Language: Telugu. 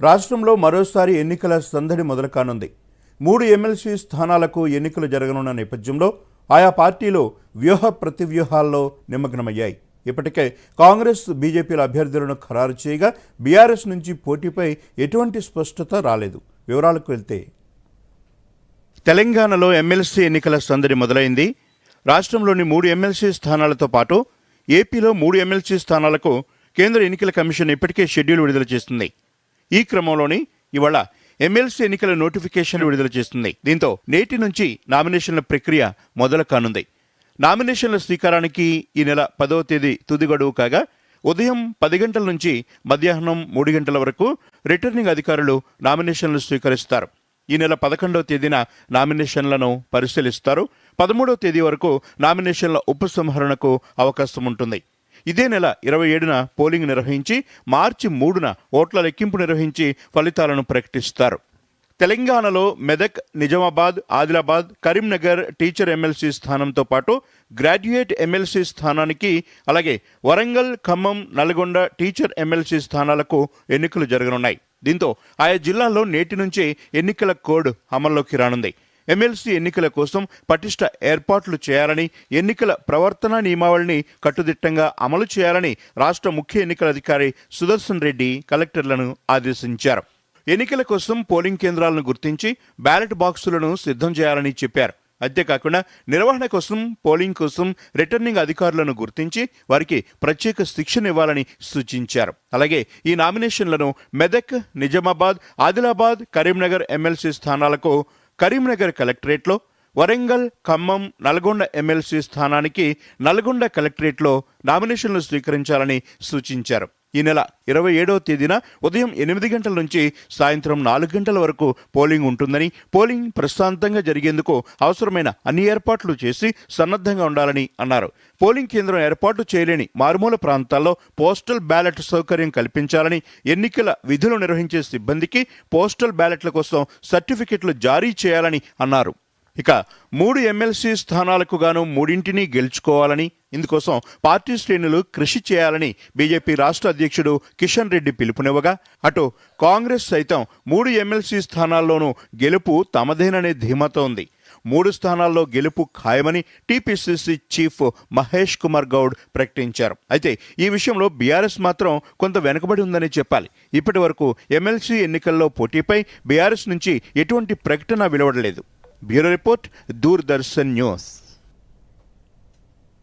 రాష్ట్రంలో మరోసారి ఎన్నికల సందడి మొదలు కానుంది మూడు ఎమ్మెల్సీ స్థానాలకు ఎన్నికలు జరగనున్న నేపథ్యంలో ఆయా పార్టీలు వ్యూహ ప్రతివ్యూహాల్లో నిమగ్నమయ్యాయి. ఇప్పటికే కాంగ్రెస్ బీజేపీల అభ్యర్థులను ఖరారు చేయగా బీఆర్ఎస్ నుంచి పోటీపై ఎటువంటి స్పష్టత రాలేదు. వివరాలకు వెళ్తే తెలంగాణలో ఎమ్మెల్సీ ఎన్నికల సందడి మొదలైంది. రాష్ట్రంలోని మూడు ఎమ్మెల్సీ స్థానాలతో పాటు ఏపీలో మూడు ఎమ్మెల్సీ స్థానాలకు కేంద్ర ఎన్నికల కమిషన్ ఇప్పటికే షెడ్యూల్ విడుదల చేస్తుంది. ఈ క్రమంలోని ఇవాళ ఎమ్మెల్సీ ఎన్నికల నోటిఫికేషన్ విడుదల చేస్తుంది. దీంతో నేటి నుంచి నామినేషన్ల ప్రక్రియ మొదలు కానుంది. నామినేషన్ల స్వీకారానికి ఈ నెల పదవ తేదీ తుది గడువు కాగా ఉదయం పది గంటల నుంచి మధ్యాహ్నం మూడు గంటల వరకు రిటర్నింగ్ అధికారులు నామినేషన్లు స్వీకరిస్తారు. ఈ నెల పదకొండవ తేదీన నామినేషన్లను పరిశీలిస్తారు. పదమూడవ తేదీ వరకు నామినేషన్ల ఉపసంహరణకు అవకాశం ఉంటుంది. ఇదే నెల ఇరవై ఏడున పోలింగ్ నిర్వహించి మార్చి మూడున ఓట్ల లెక్కింపు నిర్వహించి ఫలితాలను ప్రకటిస్తారు. తెలంగాణలో మెదక్ నిజామాబాద్ ఆదిలాబాద్ కరీంనగర్ టీచర్ ఎమ్మెల్సీ స్థానంతో పాటు గ్రాడ్యుయేట్ ఎమ్మెల్సీ స్థానానికి అలాగే వరంగల్ ఖమ్మం నల్గొండ టీచర్ ఎమ్మెల్సీ స్థానాలకు ఎన్నికలు జరగనున్నాయి. దీంతో ఆయా జిల్లాల్లో నేటి నుంచే ఎన్నికల కోడ్ అమల్లోకి రానుంది. ఎమ్మెల్సీ ఎన్నికల కోసం పటిష్ట ఏర్పాట్లు చేయాలని ఎన్నికల ప్రవర్తన నియమావళిని కట్టుదిట్టంగా అమలు చేయాలని రాష్ట్ర ముఖ్య ఎన్నికల అధికారి సుదర్శన్ రెడ్డి కలెక్టర్లను ఆదేశించారు. ఎన్నికల కోసం పోలింగ్ కేంద్రాలను గుర్తించి బ్యాలెట్ బాక్సులను సిద్ధం చేయాలని చెప్పారు. అంతేకాకుండా నిర్వహణ కోసం పోలింగ్ కోసం రిటర్నింగ్ అధికారులను గుర్తించి వారికి ప్రత్యేక శిక్షణ ఇవ్వాలని సూచించారు. అలాగే ఈ నామినేషన్లను మెదక్ నిజామాబాద్ ఆదిలాబాద్ కరీంనగర్ ఎమ్మెల్సీ స్థానాలకు కరీంనగర్ కలెక్టరేట్లో వరంగల్ ఖమ్మం నల్గొండ ఎమ్మెల్సీ స్థానానికి నల్గొండ కలెక్టరేట్లో నామినేషన్లు స్వీకరించాలని సూచించారు. ఈ నెల ఇరవై ఏడవ తేదీన ఉదయం ఎనిమిది గంటల నుంచి సాయంత్రం నాలుగు గంటల వరకు పోలింగ్ ఉంటుందని పోలింగ్ ప్రశాంతంగా జరిగేందుకు అవసరమైన అన్ని ఏర్పాట్లు చేసి సన్నద్ధంగా ఉండాలని అన్నారు. పోలింగ్ కేంద్రం ఏర్పాటు చేయలేని మారుమూల ప్రాంతాల్లో పోస్టల్ బ్యాలెట్ సౌకర్యం కల్పించాలని ఎన్నికల విధులు నిర్వహించే సిబ్బందికి పోస్టల్ బ్యాలెట్ల కోసం సర్టిఫికెట్లు జారీ చేయాలని అన్నారు. ఇక మూడు ఎమ్మెల్సీ స్థానాలకు గాను మూడింటిని గెలుచుకోవాలని ఇందుకోసం పార్టీ శ్రేణులు కృషి చేయాలని బీజేపీ రాష్ట్ర అధ్యక్షుడు కిషన్ రెడ్డి పిలుపునివ్వగా అటు కాంగ్రెస్ సైతం మూడు ఎమ్మెల్సీ స్థానాల్లోనూ గెలుపు తమదేననే ధీమాతో ఉంది. మూడు స్థానాల్లో గెలుపు ఖాయమని టీపీసీసీ చీఫ్ మహేష్ కుమార్ గౌడ్ ప్రకటించారు. అయితే ఈ విషయంలో బీఆర్ఎస్ మాత్రం కొంత వెనుకబడి ఉందని చెప్పాలి. ఇప్పటి వరకు ఎమ్మెల్సీ ఎన్నికల్లో పోటీపై బీఆర్ఎస్ నుంచి ఎటువంటి ప్రకటన వెలువడలేదు. Bureau report Doordarshan news.